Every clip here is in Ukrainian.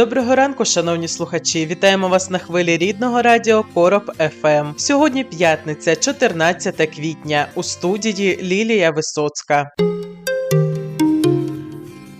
Доброго ранку, шановні слухачі! Вітаємо вас на хвилі рідного радіо Короб ФМ. Сьогодні п'ятниця, 14 квітня. У студії Лілія Висоцька.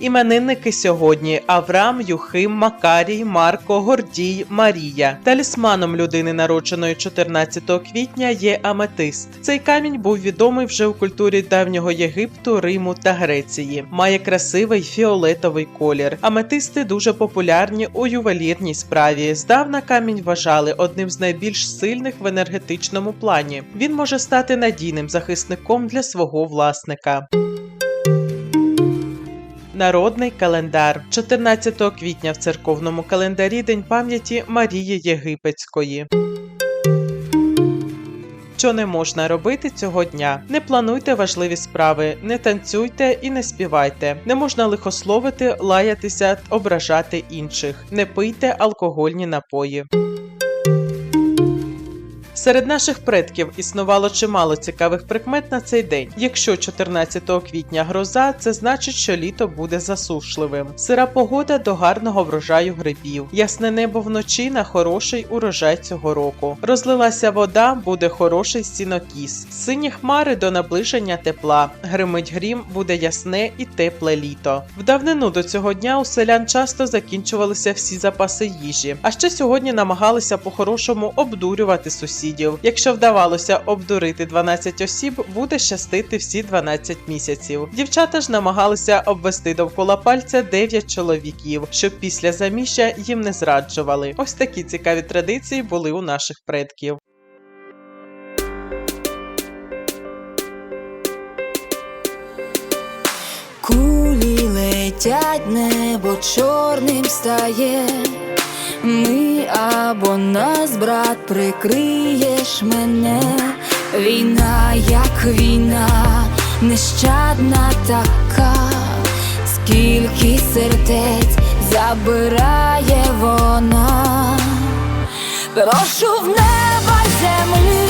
Іменинники сьогодні Авраам, Юхим, Макарій, Марко, Гордій, Марія. Талісманом людини, народженої 14 квітня, є аметист. Цей камінь був відомий вже у культурі давнього Єгипту, Риму та Греції. Має красивий фіолетовий колір. Аметисти дуже популярні у ювелірній справі. Здавна камінь вважали одним з найбільш сильних в енергетичному плані. Він може стати надійним захисником для свого власника. Народний календар 14 квітня в церковному календарі День пам'яті Марії Єгипетської. Що не можна робити цього дня? Не плануйте важливі справи, не танцюйте і не співайте. Не можна лихословити, лаятися, ображати інших. Не пийте алкогольні напої. Серед наших предків існувало чимало цікавих прикмет на цей день. Якщо 14 квітня гроза, це значить, що літо буде засушливим. Сира погода до гарного врожаю грибів. Ясне небо вночі на хороший урожай цього року. Розлилася вода, буде хороший сінокіс. Сині хмари до наближення тепла. Гримить грім, буде ясне і тепле літо. В давнину до цього дня у селян часто закінчувалися всі запаси їжі. А ще сьогодні намагалися по-хорошому обдурювати сусідів. Якщо вдавалося обдурити 12 осіб, буде щастити всі 12 місяців. Дівчата ж намагалися обвести довкола пальця 9 чоловіків, щоб після заміжжя їм не зраджували. Ось такі цікаві традиції були у наших предків. Кулі летять, небо чорним стає. Ми або нас, брат, прикриєш мене. Війна, як війна, нещадна така, скільки сердець забирає вона. Прошу в неба й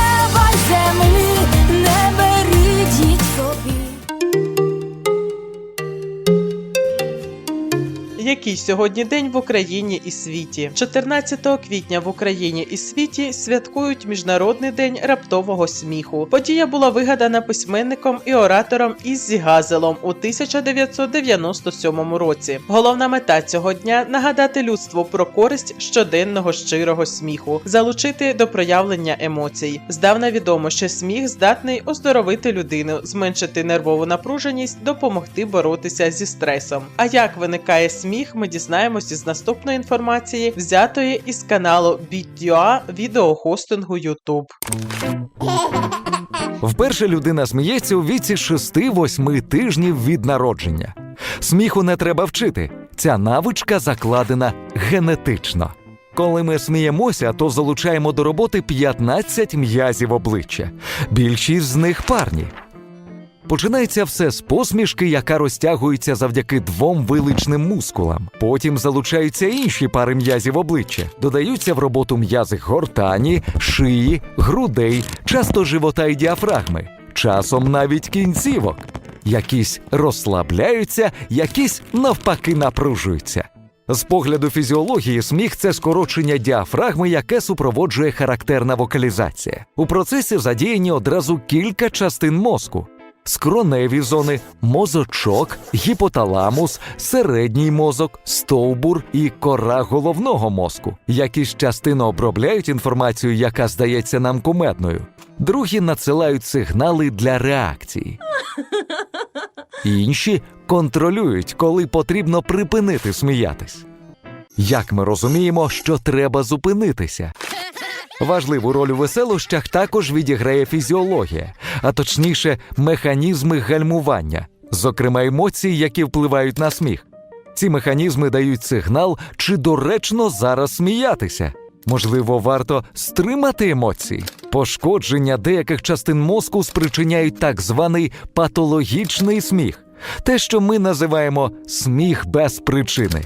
Який сьогодні день в Україні і світі? 14 квітня в Україні і світі святкують Міжнародний день раптового сміху. Подія була вигадана письменником і оратором Іззі Газелом у 1997 році. Головна мета цього дня нагадати людству про користь щоденного щирого сміху, залучити до проявлення емоцій. Здавна відомо, що сміх здатний оздоровити людину, зменшити нервову напруженість, допомогти боротися зі стресом. А як виникає сміх, ми дізнаємося з наступної інформації, взятої із каналу BitUA відеохостингу YouTube. Вперше людина сміється у віці 6-8 тижнів від народження. Сміху не треба вчити. Ця навичка закладена генетично. Коли ми сміємося, то залучаємо до роботи 15 м'язів обличчя. Більшість з них парні. Починається все з посмішки, яка розтягується завдяки двом виличним мускулам. Потім залучаються інші пари м'язів обличчя, додаються в роботу м'язи гортані, шиї, грудей, часто живота і діафрагми, часом навіть кінцівок. Якісь розслабляються, якісь навпаки напружуються. З погляду фізіології, сміх це скорочення діафрагми, яке супроводжує характерна вокалізація. У процесі задіяні одразу кілька частин мозку: скроневі зони, мозочок, гіпоталамус, середній мозок, стовбур і кора головного мозку. Якісь частини обробляють інформацію, яка здається нам кумедною. Другі надсилають сигнали для реакції. Інші контролюють, коли потрібно припинити сміятись. Як ми розуміємо, що треба зупинитися? Важливу роль у веселощах також відіграє фізіологія, а точніше, механізми гальмування, зокрема емоції, які впливають на сміх. Ці механізми дають сигнал, чи доречно зараз сміятися. Можливо, варто стримати емоції. Пошкодження деяких частин мозку спричиняють так званий патологічний сміх, те, що ми називаємо сміх без причини.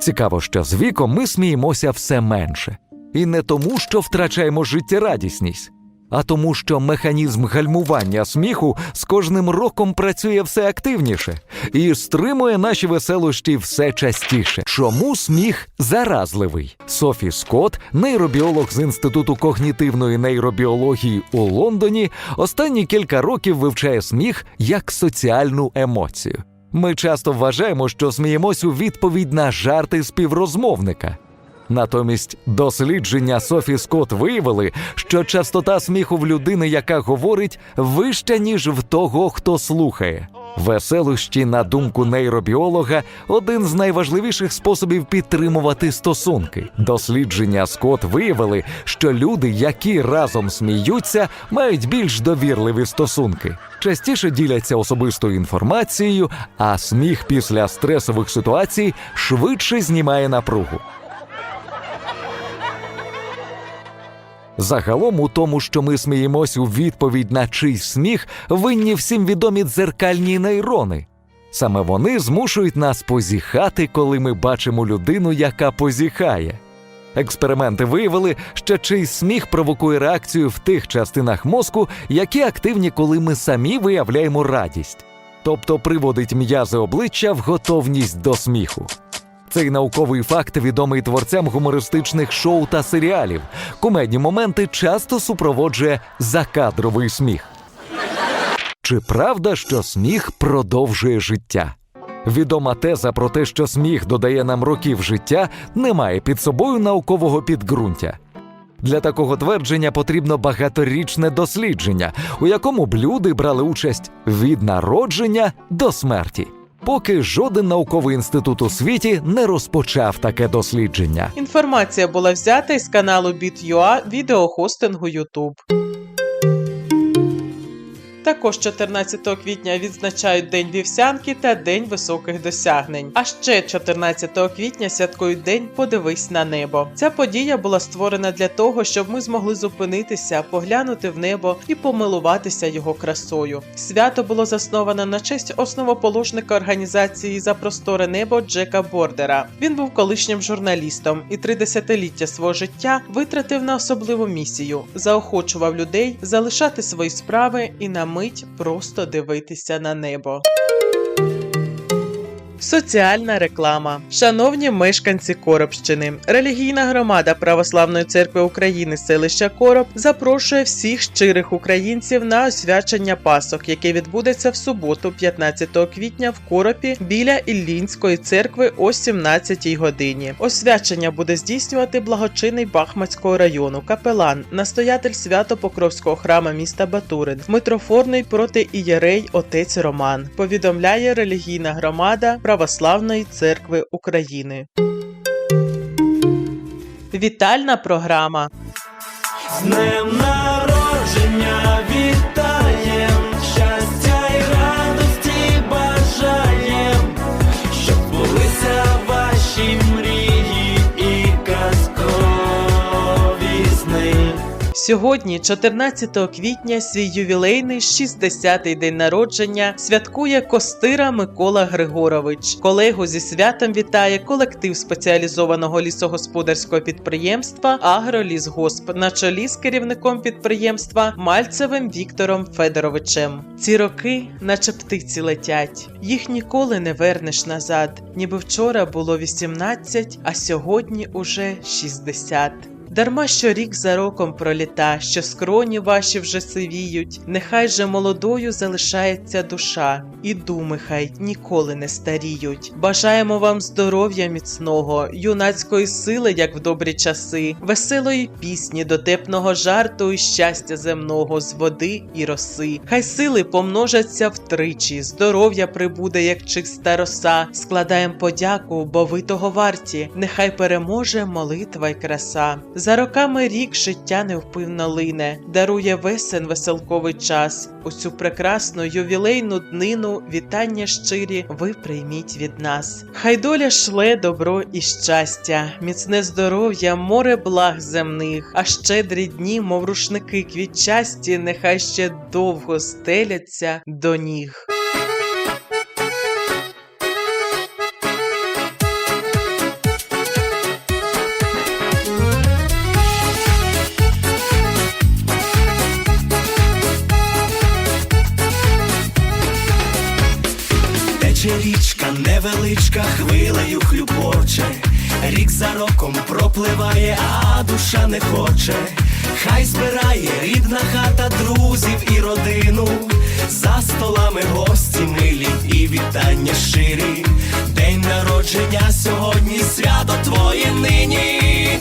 Цікаво, що з віком ми сміємося все менше. І не тому, що втрачаємо життєрадісність, а тому, що механізм гальмування сміху з кожним роком працює все активніше і стримує наші веселощі все частіше. Чому сміх заразливий? Софі Скотт, нейробіолог з Інституту когнітивної нейробіології у Лондоні, останні кілька років вивчає сміх як соціальну емоцію. Ми часто вважаємо, що сміємось у відповідь на жарти співрозмовника. Натомість дослідження Софі Скотт виявили, що частота сміху в людини, яка говорить, вища, ніж в того, хто слухає. Веселощі, на думку нейробіолога, один з найважливіших способів підтримувати стосунки. Дослідження Скотт виявили, що люди, які разом сміються, мають більш довірливі стосунки, частіше діляться особистою інформацією, а сміх після стресових ситуацій швидше знімає напругу. Загалом у тому, що ми сміємось у відповідь на чийсь сміх, винні всім відомі дзеркальні нейрони. Саме вони змушують нас позіхати, коли ми бачимо людину, яка позіхає. Експерименти виявили, що чийсь сміх провокує реакцію в тих частинах мозку, які активні, коли ми самі виявляємо радість, тобто приводить м'язи обличчя в готовність до сміху. Цей науковий факт відомий творцям гумористичних шоу та серіалів. Кумедні моменти часто супроводжує закадровий сміх. Чи правда, що сміх продовжує життя? Відома теза про те, що сміх додає нам років життя, не має під собою наукового підґрунтя. Для такого твердження потрібно багаторічне дослідження, у якому б люди брали участь від народження до смерті. Поки жоден науковий інститут у світі не розпочав таке дослідження. Інформація була взята із каналу Bit.ua відеохостингу YouTube. Також 14 квітня відзначають День вівсянки та День високих досягнень. А ще 14 квітня святкують День Подивись на небо. Ця подія була створена для того, щоб ми змогли зупинитися, поглянути в небо і помилуватися його красою. Свято було засновано на честь основоположника організації за просторе небо Джека Бордера. Він був колишнім журналістом і три десятиліття свого життя витратив на особливу місію, заохочував людей залишати свої справи і на мить просто дивитися на небо. Соціальна реклама. Шановні мешканці Коробщини, релігійна громада Православної церкви України селища Короб запрошує всіх щирих українців на освячення Пасок, яке відбудеться в суботу, 15 квітня в Коропі біля Іллінської церкви о 17 годині. Освячення буде здійснювати благочинний Бахмацького району, капелан, настоятель Свято-Покровського храма міста Батурин, митрофорний протиієрей отець Роман. Повідомляє релігійна громада Православної церкви України. Вітальна програма. З днем народження Сьогодні, 14 квітня, свій ювілейний 60-й день народження святкує Костира Микола Григорович. Колегу зі святом вітає колектив спеціалізованого лісогосподарського підприємства Агролісгосп на чолі з керівником підприємства Мальцевим Віктором Федоровичем. Ці роки, наче птиці летять, їх ніколи не вернеш назад. Ніби вчора було 18, а сьогодні уже 60. Дарма що рік за роком проліта, що скроні ваші вже сивіють, нехай же молодою залишається душа, і думи хай ніколи не старіють. Бажаємо вам здоров'я міцного, юнацької сили, як в добрі часи, веселої пісні, дотепного жарту і щастя земного з води і роси. Хай сили помножаться втричі, здоров'я прибуде, як чиста роса. Складаємо подяку, бо ви того варті. Нехай переможе молитва й краса. За роками рік життя невпинно лине, дарує весен веселковий час. У цю прекрасну ювілейну днину вітання щирі ви прийміть від нас. Хай доля шле добро і щастя, міцне здоров'я, море благ земних, а щедрі дні, мов рушники квітчасті, нехай ще довго стеляться до ніг. Річка невеличка, хвилею хлюпоче, рік за роком пропливає, а душа не хоче. Хай збирає рідна хата друзів і родину, за столами гості милі і вітання щирі. День народження сьогодні, свято твоє нині.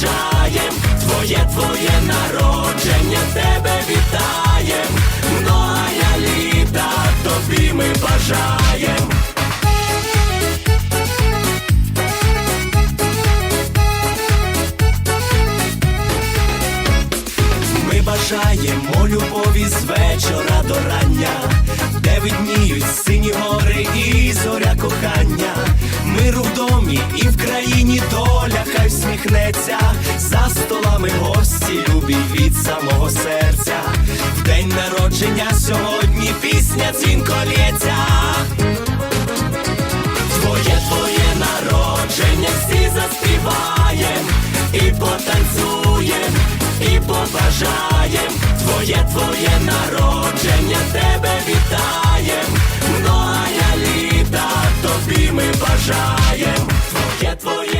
Побажаєм. Твоє твоє народження, тебе вітаєм. Многая літа тобі ми бажаєм. Ми бажаємо любові з вечора до рання, де видніють сині гори і зоря кохання. Миру в домі і в країні доля хай всміхнеться. За столами гості любі від самого серця. В день народження сьогодні пісня дзвінко лється. Твоє твоє народження, всі заспіваєм і потанцюєм, і побажаєм. Твоє твоє народження, тебе вітаєм. Многая літа тобі ми бажаєм. Твоє твоє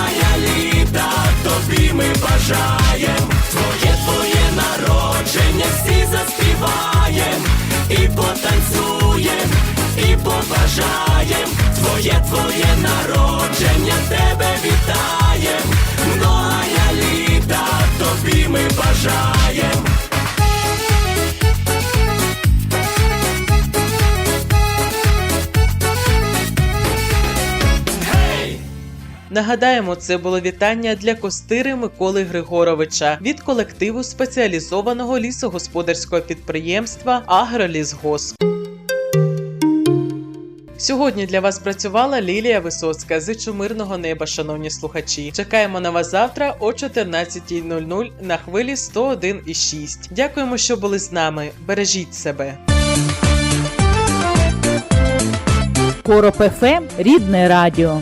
ми. Твоє твоє народження, всі заспіваєм, і потанцюєм, і побажаєм. Твоє твоє народження, тебе вітаєм. Многая літа тобі ми бажаєм. Нагадаємо, це було вітання для Костири Миколи Григоровича від колективу спеціалізованого лісогосподарського підприємства Агролісгосп. Сьогодні для вас працювала Лілія Висоцька. Зичу мирного неба, шановні слухачі. Чекаємо на вас завтра о 14.00 на хвилі 101,6. Дякуємо, що були з нами. Бережіть себе. Короб ФМ – рідне радіо.